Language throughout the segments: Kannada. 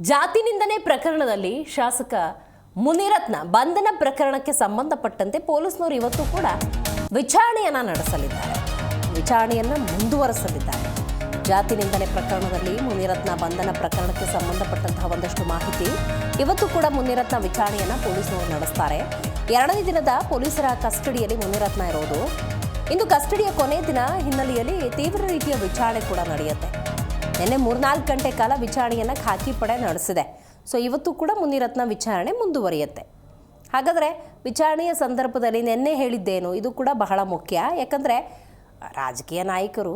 ಜಾತಿ ನಿಂದನೆ ಪ್ರಕರಣದಲ್ಲಿ ಶಾಸಕ ಮುನಿರತ್ನ ಬಂಧನ ಪ್ರಕರಣಕ್ಕೆ ಸಂಬಂಧಪಟ್ಟಂತೆ ಪೊಲೀಸ್ನವರು ಇವತ್ತು ಕೂಡ ವಿಚಾರಣೆಯನ್ನ ನಡೆಸಲಿದ್ದಾರೆ. ವಿಚಾರಣೆಯನ್ನ ಮುಂದುವರೆಸಲಿದ್ದಾರೆ. ಜಾತಿ ನಿಂದನೆ ಪ್ರಕರಣದಲ್ಲಿ ಮುನಿರತ್ನ ಬಂಧನ ಪ್ರಕರಣಕ್ಕೆ ಸಂಬಂಧಪಟ್ಟಂತಹ ಒಂದಷ್ಟು ಮಾಹಿತಿ ಇವತ್ತು ಕೂಡ ಮುನಿರತ್ನ ವಿಚಾರಣೆಯನ್ನ ಪೊಲೀಸ್ನವರು ನಡೆಸ್ತಾರೆ. ಎರಡನೇ ದಿನದ ಪೊಲೀಸರ ಕಸ್ಟಡಿಯಲ್ಲಿ ಮುನಿರತ್ನ ಇರೋದು. ಇಂದು ಕಸ್ಟಡಿಯ ಕೊನೆ ದಿನ ಹಿನ್ನೆಲೆಯಲ್ಲಿ ತೀವ್ರ ರೀತಿಯ ವಿಚಾರಣೆ ಕೂಡ ನಡೆಯುತ್ತೆ. ನಿನ್ನೆ ಮೂರ್ನಾಲ್ಕು ಗಂಟೆ ಕಾಲ ವಿಚಾರಣೆಯನ್ನು ಖಾಕಿ ಪಡೆ ನಡೆಸಿದೆ. ಸೊ ಇವತ್ತು ಕೂಡ ಮುನಿರತ್ನ ವಿಚಾರಣೆ ಮುಂದುವರಿಯುತ್ತೆ. ಹಾಗಾದರೆ ವಿಚಾರಣೆಯ ಸಂದರ್ಭದಲ್ಲಿ ನಿನ್ನೆ ಹೇಳಿದ್ದೇನು? ಇದು ಕೂಡ ಬಹಳ ಮುಖ್ಯ. ಯಾಕಂದರೆ ರಾಜಕೀಯ ನಾಯಕರು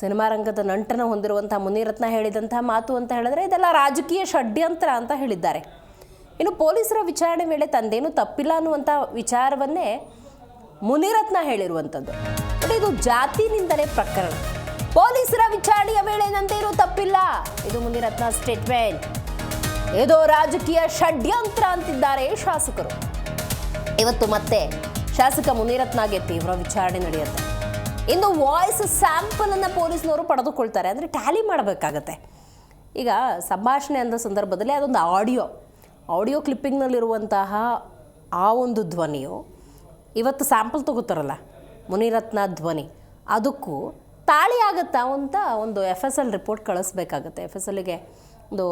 ಸಿನಿಮಾ ರಂಗದ ನಂಟನ ಹೊಂದಿರುವಂಥ ಮುನಿರತ್ನ ಹೇಳಿದಂಥ ಮಾತು ಅಂತ ಹೇಳಿದ್ರೆ ಇದೆಲ್ಲ ರಾಜಕೀಯ ಷಡ್ಯಂತ್ರ ಅಂತ ಹೇಳಿದ್ದಾರೆ. ಇನ್ನು ಪೊಲೀಸರ ವಿಚಾರಣೆ ವೇಳೆ ತಂದೇನು ತಪ್ಪಿಲ್ಲ ಅನ್ನುವಂಥ ವಿಚಾರವನ್ನೇ ಮುನಿರತ್ನ ಹೇಳಿರುವಂಥದ್ದು. ಬಟ್ ಇದು ಜಾತಿ ನಿಂದನೆ ಪ್ರಕರಣ. ಪೊಲೀಸರ ವಿಚಾರಣೆಯ ವೇಳೆ ನಂದೇನು ತಪ್ಪಿಲ್ಲ. ಇದು ಮುನಿರತ್ನ ಸ್ಟೇಟ್ಮೆಂಟ್ ಏದೋ ರಾಜಕೀಯ ಷಡ್ಯಂತ್ರ ಅಂತಿದ್ದಾರೆ ಶಾಸಕರು. ಇವತ್ತು ಮತ್ತೆ ಶಾಸಕ ಮುನಿರತ್ನಗೆ ತೀವ್ರ ವಿಚಾರಣೆ ನಡೆಯುತ್ತೆ. ಇನ್ನು ವಾಯ್ಸ್ ಸ್ಯಾಂಪಲ್ ಅನ್ನ ಪೊಲೀಸ್ನವರು ಪಡೆದುಕೊಳ್ತಾರೆ. ಅಂದರೆ ಟ್ಯಾಲಿ ಮಾಡಬೇಕಾಗತ್ತೆ. ಈಗ ಸಂಭಾಷಣೆ ಅಂದ ಸಂದರ್ಭದಲ್ಲಿ ಅದೊಂದು ಆಡಿಯೋ ಆಡಿಯೋ ಕ್ಲಿಪ್ಪಿಂಗ್ನಲ್ಲಿರುವಂತಹ ಆ ಒಂದು ಧ್ವನಿಯು ಇವತ್ತು ಸ್ಯಾಂಪಲ್ ತಗೋತಾರಲ್ಲ, ಮುನಿರತ್ನ ಧ್ವನಿ. ಅದಕ್ಕೂ ತಾಳಿ ಆಗುತ್ತಾ ಅಂತ ಒಂದು ಎಫ್ ಎಸ್ ಎಲ್ ರಿಪೋರ್ಟ್ ಕಳಿಸ್ಬೇಕಾಗತ್ತೆ. ಎಫ್ ಎಸ್ ಎಲ್ಗೆ ಒಂದು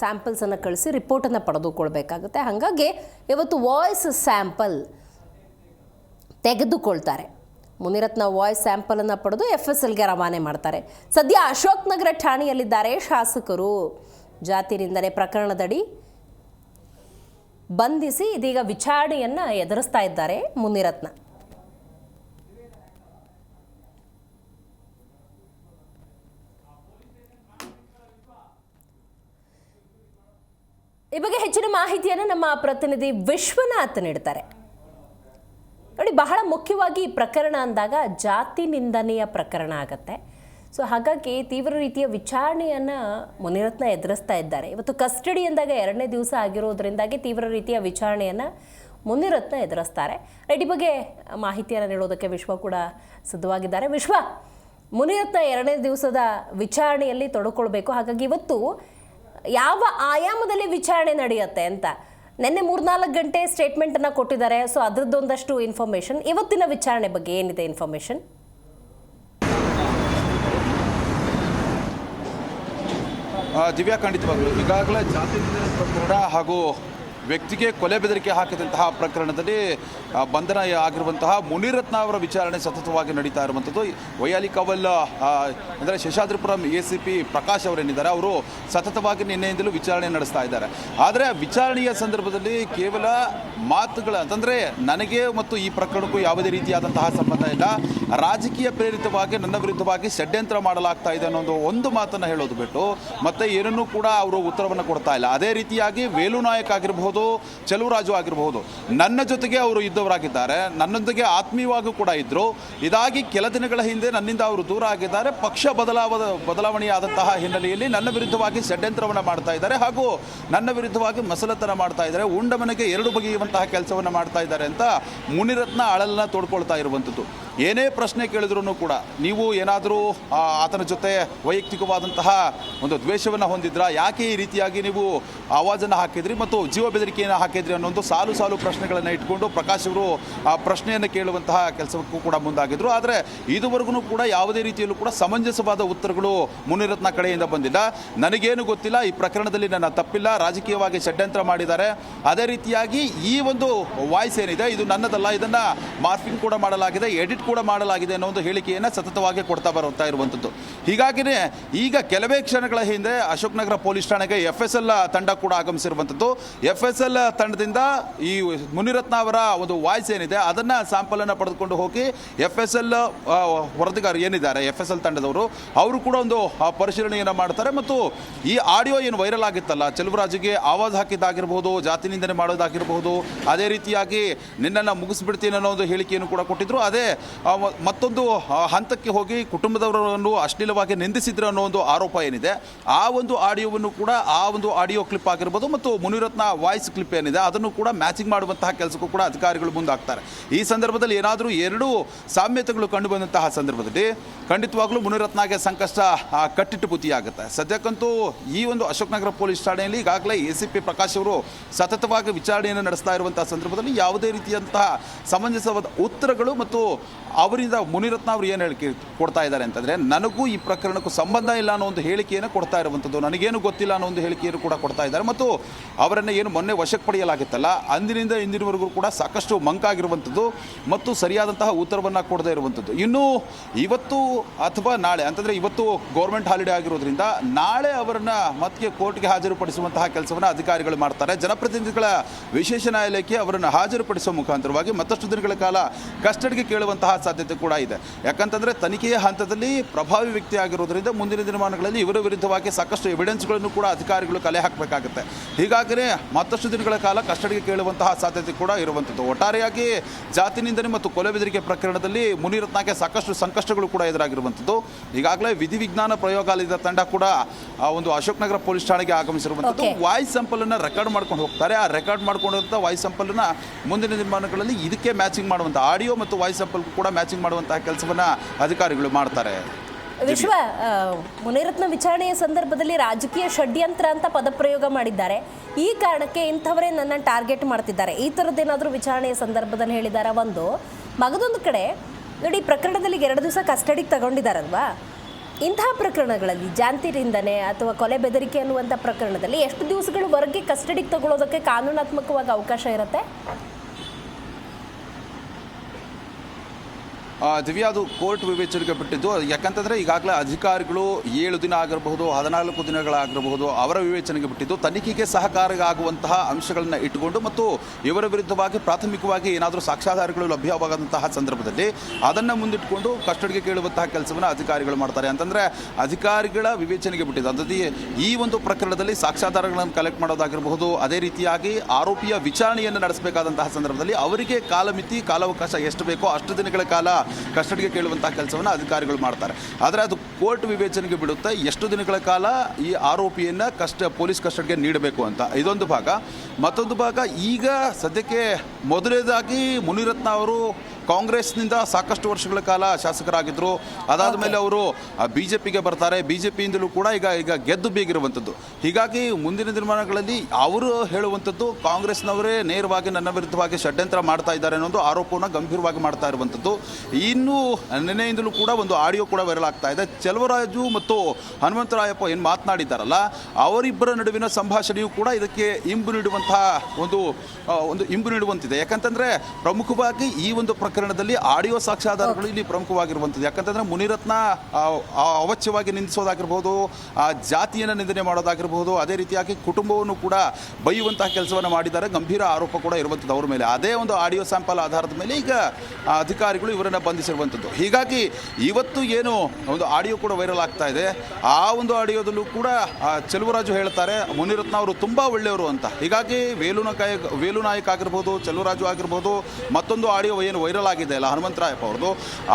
ಸ್ಯಾಂಪಲ್ಸನ್ನು ಕಳಿಸಿ ರಿಪೋರ್ಟನ್ನು ಪಡೆದುಕೊಳ್ಬೇಕಾಗುತ್ತೆ. ಹಾಗಾಗಿ ಇವತ್ತು ವಾಯ್ಸ್ ಸ್ಯಾಂಪಲ್ ತೆಗೆದುಕೊಳ್ತಾರೆ. ಮುನಿರತ್ನ ವಾಯ್ಸ್ ಸ್ಯಾಂಪಲನ್ನು ಪಡೆದು ಎಫ್ ಎಸ್ ಎಲ್ಗೆ ರವಾನೆ ಮಾಡ್ತಾರೆ. ಸದ್ಯ ಅಶೋಕ್ ನಗರ ಠಾಣೆಯಲ್ಲಿದ್ದಾರೆ ಶಾಸಕರು. ಜಾತಿ ಪ್ರಕರಣದಡಿ ಬಂಧಿಸಿ ಇದೀಗ ವಿಚಾರಣೆಯನ್ನು ಎದುರಿಸ್ತಾ ಇದ್ದಾರೆ ಮುನಿರತ್ನ. ಈ ಬಗ್ಗೆ ಹೆಚ್ಚಿನ ಮಾಹಿತಿಯನ್ನು ನಮ್ಮ ಪ್ರತಿನಿಧಿ ವಿಶ್ವನಾಥ್ ನೀಡ್ತಾರೆ. ನೋಡಿ, ಬಹಳ ಮುಖ್ಯವಾಗಿ ಈ ಪ್ರಕರಣ ಅಂದಾಗ ಜಾತಿ ನಿಂದನೆಯ ಪ್ರಕರಣ ಆಗತ್ತೆ. ಸೊ, ಹಾಗಾಗಿ ತೀವ್ರ ರೀತಿಯ ವಿಚಾರಣೆಯನ್ನು ಮುನಿರತ್ನ ಎದುರಿಸ್ತಾ ಇದ್ದಾರೆ. ಇವತ್ತು ಕಸ್ಟಡಿ ಅಂದಾಗ ಎರಡನೇ ದಿವಸ ಆಗಿರೋದ್ರಿಂದಾಗಿ ತೀವ್ರ ರೀತಿಯ ವಿಚಾರಣೆಯನ್ನು ಮುನಿರತ್ನ ಎದುರಿಸ್ತಾರೆ. ಈ ಬಗ್ಗೆ ಮಾಹಿತಿಯನ್ನು ನೀಡೋದಕ್ಕೆ ವಿಶ್ವ ಕೂಡ ಸಿದ್ಧವಾಗಿದ್ದಾರೆ. ವಿಶ್ವ, ಮುನಿರತ್ನ ಎರಡನೇ ದಿವಸದ ವಿಚಾರಣೆಯಲ್ಲಿ ತೊಡಕೊಳ್ಬೇಕು. ಹಾಗಾಗಿ ಇವತ್ತು ಯಾವ ಆಯಾಮದಲ್ಲಿ ವಿಚಾರಣೆ ನಡೆಯುತ್ತೆ ಅಂತ. ನಿನ್ನೆ ಮೂರ್ನಾಲ್ಕು ಗಂಟೆ ಸ್ಟೇಟ್ಮೆಂಟನ್ನು ಕೊಟ್ಟಿದ್ದಾರೆ. ಸೊ ಅದರದ್ದೊಂದಷ್ಟು ಇನ್ಫಾರ್ಮೇಷನ್ ಇವತ್ತಿನ ವಿಚಾರಣೆ ಬಗ್ಗೆ ಏನಿದೆ ಇನ್ಫಾರ್ಮೇಷನ್ ದಿವ್ಯಾ ಖಂಡಿತವಾಗಲು ಈಗಾಗಲೇ ಜಾತಿ ಪ್ರಕರಣ ಹಾಗೂ ವ್ಯಕ್ತಿಗೆ ಕೊಲೆ ಬೆದರಿಕೆ ಹಾಕಿದಂತಹ ಪ್ರಕರಣದಲ್ಲಿ ಬಂಧನ ಆಗಿರುವಂತಹ ಮುನಿರತ್ನ ಅವರ ವಿಚಾರಣೆ ಸತತವಾಗಿ ನಡೀತಾ ಇರುವಂಥದ್ದು. ವೈಯಾಲಿ ಕವಲ್ ಅಂದರೆ Seshadripuram A C P Prakash ಅವರೇನಿದ್ದಾರೆ, ಅವರು ಸತತವಾಗಿ ನಿನ್ನೆಯಿಂದಲೂ ವಿಚಾರಣೆ ನಡೆಸ್ತಾ ಇದ್ದಾರೆ. ಆದರೆ ವಿಚಾರಣೆಯ ಸಂದರ್ಭದಲ್ಲಿ ಕೇವಲ ಮಾತುಗಳ, ಅಂತಂದರೆ ನನಗೆ ಮತ್ತು ಈ ಪ್ರಕರಣಕ್ಕೂ ಯಾವುದೇ ರೀತಿಯಾದಂತಹ ಸಂಬಂಧ ಇಲ್ಲ. ರಾಜಕೀಯ ಪ್ರೇರಿತವಾಗಿ, ನನ್ನ ವಿರುದ್ಧವಾಗಿ ಷಡ್ಯಂತ್ರ ಮಾಡಲಾಗ್ತಾ ಇದೆ ಅನ್ನೋ ಒಂದು ಮಾತನ್ನು ಹೇಳೋದು ಬಿಟ್ಟು, ಮತ್ತೆ ಏನನ್ನೂ ಕೂಡ ಅವರು ಉತ್ತರವನ್ನು ಕೊಡ್ತಾ ಇಲ್ಲ. ಅದೇ ರೀತಿಯಾಗಿ ವೇಲು ನಾಯಕ್ ಆಗಿರಬಹುದು ಚೆಲುವರಾಜು ಆಗಿರಬಹುದು ನನ್ನ ಜೊತೆಗೆ ಅವರು ಇದ್ದವರಾಗಿದ್ದಾರೆ, ನನ್ನೊಂದಿಗೆ ಆತ್ಮೀಯವಾಗೂ ಕೂಡ ಇದ್ದರು ಇದಾಗಿ ಕೆಲ ದಿನಗಳ ಹಿಂದೆ ನನ್ನಿಂದ ಅವರು ದೂರ ಆಗಿದ್ದಾರೆ. ಪಕ್ಷ ಬದಲಾವ ಬದಲಾವಣೆಯಾದಂತಹ ಹಿನ್ನೆಲೆಯಲ್ಲಿ ನನ್ನ ವಿರುದ್ಧವಾಗಿ ಷಡ್ಯಂತ್ರವನ್ನು ಮಾಡ್ತಾ ಇದ್ದಾರೆ ಹಾಗೂ ನನ್ನ ವಿರುದ್ಧವಾಗಿ ಮಸಲತನ ಮಾಡ್ತಾ ಇದ್ದಾರೆ. ಉಂಡ ಮನೆಗೆ ಎರಡು ಬಗೆಯುವಂತಹ ಕೆಲಸವನ್ನು ಮಾಡ್ತಾ ಇದ್ದಾರೆ ಅಂತ ಮುನಿರತ್ನ ಅಳಲನ್ನ ತೋಡ್ಕೊಳ್ತಾ ಇರುವಂಥದ್ದು. ಏನೇ ಪ್ರಶ್ನೆ ಕೇಳಿದ್ರೂ ಕೂಡ ನೀವು ಏನಾದರೂ ಆತನ ಜೊತೆ ವೈಯಕ್ತಿಕವಾದಂತಹ ಒಂದು ದ್ವೇಷವನ್ನು ಹೊಂದಿದ್ರ? ಯಾಕೆ ಈ ರೀತಿಯಾಗಿ ನೀವು ಆವಾಜನ್ನು ಹಾಕಿದ್ರಿ ಮತ್ತು ಜೀವ ಬೆದರಿಕೆಯನ್ನು ಹಾಕಿದ್ರಿ ಅನ್ನೋ ಒಂದು ಸಾಲು ಸಾಲು ಪ್ರಶ್ನೆಗಳನ್ನು ಇಟ್ಕೊಂಡು ಪ್ರಕಾಶ್ ಅವರು ಆ ಪ್ರಶ್ನೆಯನ್ನು ಕೇಳುವಂತಹ ಕೆಲಸಕ್ಕೂ ಕೂಡ ಮುಂದಾಗಿದ್ರು. ಆದರೆ ಇದುವರೆಗೂ ಕೂಡ ಯಾವುದೇ ರೀತಿಯಲ್ಲೂ ಕೂಡ ಸಮಂಜಸವಾದ ಉತ್ತರಗಳು ಮುನಿರತ್ನ ಕಡೆಯಿಂದ ಬಂದಿಲ್ಲ. ನನಗೇನು ಗೊತ್ತಿಲ್ಲ, ಈ ಪ್ರಕರಣದಲ್ಲಿ ನನ್ನ ತಪ್ಪಿಲ್ಲ, ರಾಜಕೀಯವಾಗಿ ಷಡ್ಯಂತ್ರ ಮಾಡಿದ್ದಾರೆ. ಅದೇ ರೀತಿಯಾಗಿ ಈ ಒಂದು ವಾಯ್ಸ್ ಏನಿದೆ, ಇದು ನನ್ನದಲ್ಲ, ಇದನ್ನು ಮಾರ್ಫಿಂಗ್ ಕೂಡ ಮಾಡಲಾಗಿದೆ, ಎಡಿಟ್ ಕೂಡ ಮಾಡಲಾಗಿದೆ ಅನ್ನೋ ಒಂದು ಹೇಳಿಕೆಯನ್ನು ಸತತವಾಗಿ ಕೊಡ್ತಾ ಬರುತ್ತಾ ಇರುವಂಥದ್ದು ಹೀಗಾಗಿಯೇ ಈಗ ಕೆಲವೇ ಕ್ಷಣಗಳ ಹಿಂದೆ ಅಶೋಕ್ ನಗರ ಪೊಲೀಸ್ ಠಾಣೆಗೆ ಎಫ್ ಎಸ್ ಎಲ್ ತಂಡ ಕೂಡ ಆಗಮಿಸಿರುವಂಥದ್ದು ಎಫ್ ಎಸ್ ಎಲ್ ತಂಡದಿಂದ ಈ ಮುನಿರತ್ನ ಅವರ ಒಂದು ವಾಯ್ಸ್ ಏನಿದೆ ಅದನ್ನು ಸ್ಯಾಂಪಲನ್ನು ಪಡೆದುಕೊಂಡು ಹೋಗಿ ಎಫ್ ಎಸ್ ಎಲ್ ವರದಿಗಾರ ಏನಿದ್ದಾರೆ ಎಫ್ ಎಸ್ ಎಲ್ ತಂಡದವರು, ಅವರು ಕೂಡ ಒಂದು ಪರಿಶೀಲನೆಯನ್ನು ಮಾಡ್ತಾರೆ ಮತ್ತು ಈ ಆಡಿಯೋ ಏನು ವೈರಲ್ ಆಗಿತ್ತಲ್ಲ ಚೆಲುವರಾಜಿಗೆ ಆವಾಜ್ ಹಾಕಿದ್ದಾಗಿರ್ಬೋದು, ಜಾತಿ ನಿಂದನೆ ಮಾಡೋದಾಗಿರ್ಬೋದು, ಅದೇ ರೀತಿಯಾಗಿ ನಿನ್ನನ್ನು ಮುಗಿಸ್ಬಿಡ್ತೀನಿ ಅನ್ನೋ ಒಂದು ಹೇಳಿಕೆಯನ್ನು ಕೂಡ ಕೊಟ್ಟಿದ್ರು. ಅದೇ ಮತ್ತೊಂದು ಹಂತಕ್ಕೆ ಹೋಗಿ ಕುಟುಂಬದವರನ್ನು ಅಶ್ಲೀಲವಾಗಿ ನಿಂದಿಸಿದ್ರು ಅನ್ನೋ ಒಂದು ಆರೋಪ ಏನಿದೆ, ಆ ಒಂದು ಆಡಿಯೋವನ್ನು ಕೂಡ, ಆ ಒಂದು ಆಡಿಯೋ ಕ್ಲಿಪ್ ಆಗಿರ್ಬೋದು ಮತ್ತು ಮುನಿರತ್ನ ವಾಯ್ಸ್ ಕ್ಲಿಪ್ ಏನಿದೆ, ಅದನ್ನು ಕೂಡ ಮ್ಯಾಚಿಂಗ್ ಮಾಡುವಂತಹ ಕೆಲಸಕ್ಕೂ ಕೂಡ ಅಧಿಕಾರಿಗಳು ಮುಂದಾಗ್ತಾರೆ. ಈ ಸಂದರ್ಭದಲ್ಲಿ ಏನಾದರೂ ಎರಡು ಸಾಮ್ಯತೆಗಳು ಕಂಡು ಬಂದಂತಹ ಸಂದರ್ಭದಲ್ಲಿ ಖಂಡಿತವಾಗಲೂ ಮುನಿರತ್ನಗೆ ಸಂಕಷ್ಟ ಕಟ್ಟಿಟ್ಟು ಬುತ್ತಿಯಾಗುತ್ತೆ ಸದ್ಯಕ್ಕಂತೂ ಈ ಒಂದು ಅಶೋಕ್ ನಗರ ಪೊಲೀಸ್ ಠಾಣೆಯಲ್ಲಿ ಈಗಾಗಲೇ ಎ ಸಿ ಪಿ ಪ್ರಕಾಶ್ ಅವರು ಸತತವಾಗಿ ವಿಚಾರಣೆಯನ್ನು ನಡೆಸ್ತಾ ಇರುವಂತಹ ಸಂದರ್ಭದಲ್ಲಿ ಯಾವುದೇ ರೀತಿಯಂತಹ ಸಮಂಜಸವಾದ ಉತ್ತರಗಳು ಮತ್ತು ಅವರಿಂದ ಮುನಿರತ್ನ ಅವರು ಏನು ಹೇಳಿಕೆ ಕೊಡ್ತಾ ಇದ್ದಾರೆ ಅಂತಂದರೆ, ನನಗೂ ಈ ಪ್ರಕರಣಕ್ಕೂ ಸಂಬಂಧ ಇಲ್ಲ ಅನ್ನೋ ಒಂದು ಹೇಳಿಕೆಯನ್ನು ಕೊಡ್ತಾ ಇರುವಂಥದ್ದು ನನಗೇನು ಗೊತ್ತಿಲ್ಲ ಅನ್ನೋ ಒಂದು ಹೇಳಿಕೆಯನ್ನು ಕೂಡ ಕೊಡ್ತಾ ಇದ್ದಾರೆ. ಮತ್ತು ಅವರನ್ನು ಏನು ಮೊನ್ನೆ ವಶಕ್ಕೆ ಪಡೆಯಲಾಗಿತ್ತಲ್ಲ, ಅಂದಿನಿಂದ ಇಂದಿನವರೆಗೂ ಕೂಡ ಸಾಕಷ್ಟು ಮಂಕಾಗಿರುವಂಥದ್ದು ಮತ್ತು ಸರಿಯಾದಂತಹ ಉತ್ತರವನ್ನು ಕೊಡದೇ ಇರುವಂಥದ್ದು ಇನ್ನು ಇವತ್ತು ಅಥವಾ ನಾಳೆ, ಅಂತಂದರೆ ಇವತ್ತು ಗೌರ್ಮೆಂಟ್ ಹಾಲಿಡೇ ಆಗಿರೋದ್ರಿಂದ ನಾಳೆ ಅವರನ್ನು ಮತ್ತೆ ಕೋರ್ಟ್ಗೆ ಹಾಜರುಪಡಿಸುವಂತಹ ಕೆಲಸವನ್ನು ಅಧಿಕಾರಿಗಳು ಮಾಡ್ತಾರೆ. ಜನಪ್ರತಿನಿಧಿಗಳ ವಿಶೇಷ ನ್ಯಾಯಾಲಯಕ್ಕೆ ಅವರನ್ನು ಹಾಜರುಪಡಿಸುವ ಮುಖಾಂತರವಾಗಿ ಮತ್ತಷ್ಟು ದಿನಗಳ ಕಾಲ ಕಸ್ಟಡಿಗೆ ಕೇಳುವಂತಹ ಸಾಧ್ಯತೆ ಕೂಡ ಇದೆ. ಯಾಕಂತಂದರೆ ತನಿಖೆಯ ಹಂತದಲ್ಲಿ ಪ್ರಭಾವಿ ವ್ಯಕ್ತಿ ಆಗಿರೋದ್ರಿಂದ ಮುಂದಿನ ದಿನಮಾನಗಳಲ್ಲಿ ಇವರ ವಿರುದ್ಧವಾಗಿ ಸಾಕಷ್ಟು ಎವಿಡೆನ್ಸ್ಗಳನ್ನು ಕೂಡ ಅಧಿಕಾರಿಗಳು ಕಲೆ ಹಾಕಬೇಕಾಗುತ್ತೆ. ಹೀಗಾಗಿಯೇ ಮತ್ತಷ್ಟು ದಿನಗಳ ಕಾಲ ಕಸ್ಟಡಿಗೆ ಕೇಳುವಂತಹ ಸಾಧ್ಯತೆ ಕೂಡ ಇರುವಂಥದ್ದು. ಒಟ್ಟಾರೆಯಾಗಿ ಜಾತಿ ನಿಂದನೆ ಮತ್ತು ಕೊಲೆ ಬೆದರಿಕೆ ಪ್ರಕರಣದಲ್ಲಿ ಮುನಿರತ್ನಕ್ಕೆ ಸಾಕಷ್ಟು ಸಂಕಷ್ಟಗಳು ಕೂಡ ಎದುರಾಗಿರುವಂಥದ್ದು. ಈಗಾಗಲೇ ವಿಧಿವಿಜ್ಞಾನ ಪ್ರಯೋಗಾಲಯದ ತಂಡ ಕೂಡ ಆ ಒಂದು ಅಶೋಕ್ ನಗರ ಪೊಲೀಸ್ ಠಾಣೆಗೆ ಆಗಮಿಸಿರುವಂಥದ್ದು. ವಾಯ್ಸ್ ವಾಯ್ಸ್ ಸ್ಯಾಂಪಲನ್ನು ರೆಕಾರ್ಡ್ ಮಾಡ್ಕೊಂಡು ಹೋಗ್ತಾರೆ. ಆ ರೆಕಾರ್ಡ್ ಮಾಡ್ಕೊಂಡಿರುವಂಥ ವಾಯ್ಸ್ ಸ್ಯಾಂಪಲನ್ನು ಮುಂದಿನ ದಿನಮಾನಗಳಲ್ಲಿ ಇದಕ್ಕೆ ಮ್ಯಾಚಿಂಗ್ ಮಾಡುವಂಥ ಆಡಿಯೋ ಮತ್ತು ವಾಯ್ಸ್ ಸ್ಯಾಂಪಲ್ ಕೂಡ ಮ್ಯಾಚಿಂಗ್ ಮಾಡುವಂತಹ ಕೆಲಸವನ್ನ ಅಧಿಕಾರಿಗಳು ಮಾಡ್ತಾರೆ. ವಿಶ್ವ ಮುನಿರತ್ನ ವಿಚಾರಣೆಯ ಸಂದರ್ಭದಲ್ಲಿ ರಾಜಕೀಯ ಷಡ್ಯಂತ್ರ ಅಂತ ಪದಪ್ರಯೋಗ ಮಾಡಿದ್ದಾರೆ. ಈ ಕಾರಣಕ್ಕೆ ಇಂಥವರೇ ನನ್ನ ಟಾರ್ಗೆಟ್ ಮಾಡ್ತಿದ್ದಾರೆ. ಈ ಥರದ್ದೇನಾದರೂ ವಿಚಾರಣೆಯ ಸಂದರ್ಭದಲ್ಲಿ ಹೇಳಿದಾರ ಒಂದು. ಮಗದೊಂದು ಕಡೆ ನೋಡಿ ಪ್ರಕರಣದಲ್ಲಿ ಎರಡು ದಿವಸ ಕಸ್ಟಡಿಗೆ ತಗೊಂಡಿದ್ದಾರಲ್ವಾ ಇಂತಹ ಪ್ರಕರಣಗಳಲ್ಲಿ ಜಾಂತಿರಿಂದನೆ ಅಥವಾ ಕೊಲೆ ಬೆದರಿಕೆ ಅನ್ನುವಂಥ ಪ್ರಕರಣದಲ್ಲಿ ಎಷ್ಟು ದಿವಸಗಳವರೆಗೆ ಕಸ್ಟಡಿಗೆ ತಗೊಳ್ಳೋದಕ್ಕೆ ಕಾನೂನಾತ್ಮಕವಾಗಿ ಅವಕಾಶ ಇರುತ್ತೆ? ದಿವ್ಯಾ ಅದು ಕೋರ್ಟ್ ವಿವೇಚನೆಗೆ ಬಿಟ್ಟಿದ್ದು ಯಾಕಂತಂದರೆ ಈಗಾಗಲೇ ಅಧಿಕಾರಿಗಳು ಏಳು ದಿನ ಆಗಿರಬಹುದು, ಹದಿನಾಲ್ಕು ದಿನಗಳಾಗಿರಬಹುದು ಅವರ ವಿವೇಚನೆಗೆ ಬಿಟ್ಟಿದ್ದು ತನಿಖೆಗೆ ಸಹಕಾರಿಯಾಗುವಂತಹ ಅಂಶಗಳನ್ನು ಇಟ್ಟುಕೊಂಡು ಮತ್ತು ಇವರ ವಿರುದ್ಧವಾಗಿ ಪ್ರಾಥಮಿಕವಾಗಿ ಏನಾದರೂ ಸಾಕ್ಷ್ಯಾಧಾರಗಳು ಲಭ್ಯವಾದಂತಹ ಸಂದರ್ಭದಲ್ಲಿ ಅದನ್ನು ಮುಂದಿಟ್ಟುಕೊಂಡು ಕಸ್ಟಡಿಗೆ ಕೇಳುವಂತಹ ಕೆಲಸವನ್ನು ಅಧಿಕಾರಿಗಳು ಮಾಡ್ತಾರೆ. ಅಂತಂದರೆ ಅಧಿಕಾರಿಗಳ ವಿವೇಚನೆಗೆ ಬಿಟ್ಟಿದ್ದು ಅದರಲ್ಲಿ ಈ ಒಂದು ಪ್ರಕರಣದಲ್ಲಿ ಸಾಕ್ಷ್ಯಾಧಾರಗಳನ್ನು ಕಲೆಕ್ಟ್ ಮಾಡೋದಾಗಿರಬಹುದು, ಅದೇ ರೀತಿಯಾಗಿ ಆರೋಪಿಯ ವಿಚಾರಣೆಯನ್ನು ನಡೆಸಬೇಕಾದಂತಹ ಸಂದರ್ಭದಲ್ಲಿ ಅವರಿಗೆ ಕಾಲಮಿತಿ, ಕಾಲಾವಕಾಶ ಎಷ್ಟು ಬೇಕೋ ಅಷ್ಟು ದಿನಗಳ ಕಾಲ ಕಸ್ಟಡಿಗೆ ಕೇಳುವಂಥ ಕೆಲಸವನ್ನು ಅಧಿಕಾರಿಗಳು ಮಾಡ್ತಾರೆ. ಆದರೆ ಅದು ಕೋರ್ಟ್ ವಿವೇಚನೆಗೆ ಬಿಡುತ್ತೆ. ಎಷ್ಟು ದಿನಗಳ ಕಾಲ ಈ ಆರೋಪಿಯನ್ನು ಕಷ್ಟ, ಪೊಲೀಸ್ ಕಸ್ಟಡಿಗೆ ನೀಡಬೇಕು ಅಂತ. ಇದೊಂದು ಭಾಗ. ಮತ್ತೊಂದು ಭಾಗ, ಈಗ ಸದ್ಯಕ್ಕೆ ಮೊದಲನೇದಾಗಿ ಮುನಿರತ್ನ ಅವರು ಕಾಂಗ್ರೆಸ್ನಿಂದ ಸಾಕಷ್ಟು ವರ್ಷಗಳ ಕಾಲ ಶಾಸಕರಾಗಿದ್ದರು ಅದಾದ ಮೇಲೆ ಅವರು ಬಿ ಜೆ ಪಿಗೆ ಬರ್ತಾರೆ. ಬಿ ಜೆ ಪಿಯಿಂದಲೂ ಕೂಡ ಈಗ ಈಗ ಗೆದ್ದು ಬೀಗಿರುವಂಥದ್ದು. ಹೀಗಾಗಿ ಮುಂದಿನ ದಿನಮಾನಗಳಲ್ಲಿ ಅವರು ಹೇಳುವಂಥದ್ದು ಕಾಂಗ್ರೆಸ್ನವರೇ ನೇರವಾಗಿ ನನ್ನ ವಿರುದ್ಧವಾಗಿ ಷಡ್ಯಂತ್ರ ಮಾಡ್ತಾ ಇದ್ದಾರೆ ಅನ್ನೋದು ಆರೋಪವನ್ನು ಗಂಭೀರವಾಗಿ ಮಾಡ್ತಾ ಇರುವಂಥದ್ದು. ಇನ್ನೂ ನಿನ್ನೆಯಿಂದಲೂ ಕೂಡ ಒಂದು ಆಡಿಯೋ ಕೂಡ ವೈರಲ್ ಆಗ್ತಾ ಇದೆ. ಚೆಲುವರಾಜು ಮತ್ತು ಹನುಮಂತರಾಯಪ್ಪ ಏನು ಮಾತನಾಡಿದ್ದಾರಲ್ಲ ಅವರಿಬ್ಬರ ನಡುವಿನ ಸಂಭಾಷಣೆಯು ಕೂಡ ಇದಕ್ಕೆ ಇಂಬು ನೀಡುವಂತಹ ಒಂದು ಒಂದು ಇಂಬು ನೀಡುವಂತಿದೆ. ಯಾಕಂತಂದ್ರೆ ಪ್ರಮುಖವಾಗಿ ಈ ಒಂದು ಪ್ರಕರಣದಲ್ಲಿ ಆಡಿಯೋ ಸಾಕ್ಷ್ಯಾಧಾರಗಳು ಇಲ್ಲಿ ಪ್ರಮುಖವಾಗಿರುವಂಥದ್ದು. ಯಾಕಂತಂದ್ರೆ ಮುನಿರತ್ನ ಅವಾಚ್ಯವಾಗಿ ನಿಂದಿಸೋದಾಗಿರ್ಬೋದು, ಆ, ಜಾತಿಯನ್ನು ನಿಂದನೆ ಮಾಡೋದಾಗಿರ್ಬೋದು, ಅದೇ ರೀತಿಯಾಗಿ ಕುಟುಂಬವನ್ನು ಕೂಡ ಬೈಯುವಂತಹ ಕೆಲಸವನ್ನು ಮಾಡಿದ್ದಾರೆ. ಗಂಭೀರ ಆರೋಪ ಕೂಡ ಇರುವಂಥದ್ದು ಅವರ ಮೇಲೆ. ಅದೇ ಒಂದು ಆಡಿಯೋ ಸ್ಯಾಂಪಲ್ ಆಧಾರದ ಮೇಲೆ ಈಗ ಅಧಿಕಾರಿಗಳು ಇವರನ್ನು ಬಂಧಿಸಿರುವಂಥದ್ದು. ಹೀಗಾಗಿ ಇವತ್ತು ಏನು ಒಂದು ಆಡಿಯೋ ಕೂಡ ವೈರಲ್ ಆಗ್ತಾ ಇದೆ. ಆ ಒಂದು ಆಡಿಯೋದಲ್ಲೂ ಕೂಡ ಚೆಲುವರಾಜು ಹೇಳ್ತಾರೆ, ಮುನಿರತ್ನ ಅವರು ತುಂಬ ಒಳ್ಳೆಯವರು ಅಂತ. ಹೀಗಾಗಿ ವೇಲುನಾಯಕ ವೇಲು ಆಗಿರ್ಬೋದು, ಚೆಲುವರಾಜು ಆಗಿರ್ಬೋದು, ಮತ್ತೊಂದು ಆಡಿಯೋ ಏನು ವೈರಲ್ ಆಗಿದೆ ಅಲ್ಲ. ಹನುಮಂತರಾಯಪ್ಪ ಅವ್ರದ್ದು.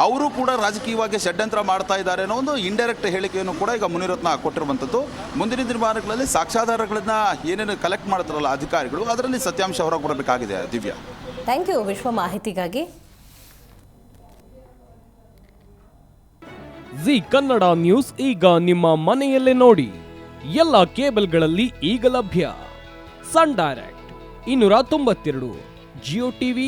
ಅವರು ಕೂಡ ರಾಜಕೀಯವಾಗಿ ಷಡ್ಯಂತ್ರ ಮಾಡ್ತಾ ಇದ್ದಾರೆ ಅನ್ನೋ ಒಂದು ಇಂಡೈರೆಕ್ಟ್ ಹೇಳಿಕೆಯನ್ನು ಕೂಡ ಈಗ ಮುನಿರತ್ನ ಕೊಟ್ಟಿರುವಂಥದ್ದು. ಮುಂದಿನ ದಿನಮಾನಗಳಲ್ಲಿ ಸಾಕ್ಷ್ಯಾಧಾರಗಳನ್ನ ಏನೇನು ಕಲೆಕ್ಟ್ ಮಾಡ್ತಾರಲ್ಲ ಅಧಿಕಾರಿಗಳು ಅದರಲ್ಲಿ ಸತ್ಯಾಂಶ ಹೊರಗೆ ಬರಬೇಕಾಗಿದೆ ದಿವ್ಯಾ. ಥ್ಯಾಂಕ್ ಯು ವಿಶ್ವ ಮಾಹಿತಿಗಾಗಿ. ಜಿ ಕನ್ನಡ ನ್ಯೂಸ್ ಈಗ ನಿಮ್ಮ ಮನೆಯಲ್ಲೇ ನೋಡಿ. ಎಲ್ಲ ಕೇಬಲ್ಗಳಲ್ಲಿ ಈಗ ಲಭ್ಯ. ಸನ್ ಡೈರೆಕ್ಟ್ ಇನ್ನೂರ ತೊಂಬತ್ತೆರಡು. ಜಿಯೋ ಟಿವಿ